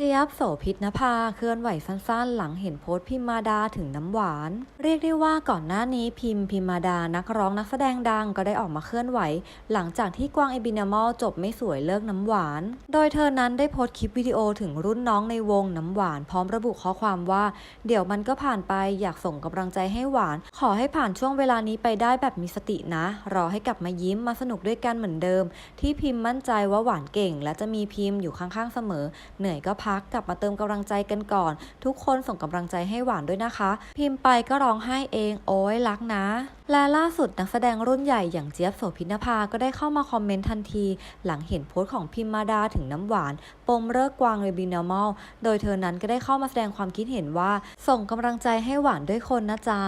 เจี๊ยบโสภิตนภาเคลื่อนไหวสั้นๆ หลังเห็นโพสต์พิมมาดาถึงน้ำหวาน เรียกได้ว่าก่อนหน้านี้พิมพิมมาดานักร้องนักแสดงดังก็ได้ออกมาเคลื่อนไหว หลังจากที่กวางเอบินามอลจบไม่สวยเลิกน้ำหวาน โดยเธอนั้นได้โพสต์คลิปวิดีโอถึงรุ่นน้องในวงน้ำหวาน พร้อมระบุข้อความว่า เดี๋ยวมันก็ผ่านไปอยากส่งกำลังใจให้หวาน ขอให้ผ่านช่วงเวลานี้ไปได้แบบมีสตินะ รอให้กลับมายิ้มมาสนุกด้วยกันเหมือนเดิม ที่พิมพ์มั่นใจว่าหวานเก่ง และจะมีพิมพ์อยู่ข้างๆเสมอ เหนื่อยก็พัักกลับมาเติมกำลังใจกันก่อน ทุกคนส่งกำลังใจให้หวานด้วยนะคะ พิมพ์ไปก็ร้องไห้เอง โอ้ยรักนะ และล่าสุดนักแสดงรุ่นใหญ่อย่างเจี๊ยบโสภินภาก็ได้เข้ามาคอมเมนต์ทันที หลังเห็นโพสต์ของพิมมาดาถึงน้ำหวาน ปมเลิกกวางเรบินอมอลโดยเธอนั้นก็ได้เข้ามาแสดงความคิดเห็นว่า ส่งกำลังใจให้หวานด้วยคนนะจ๊ะ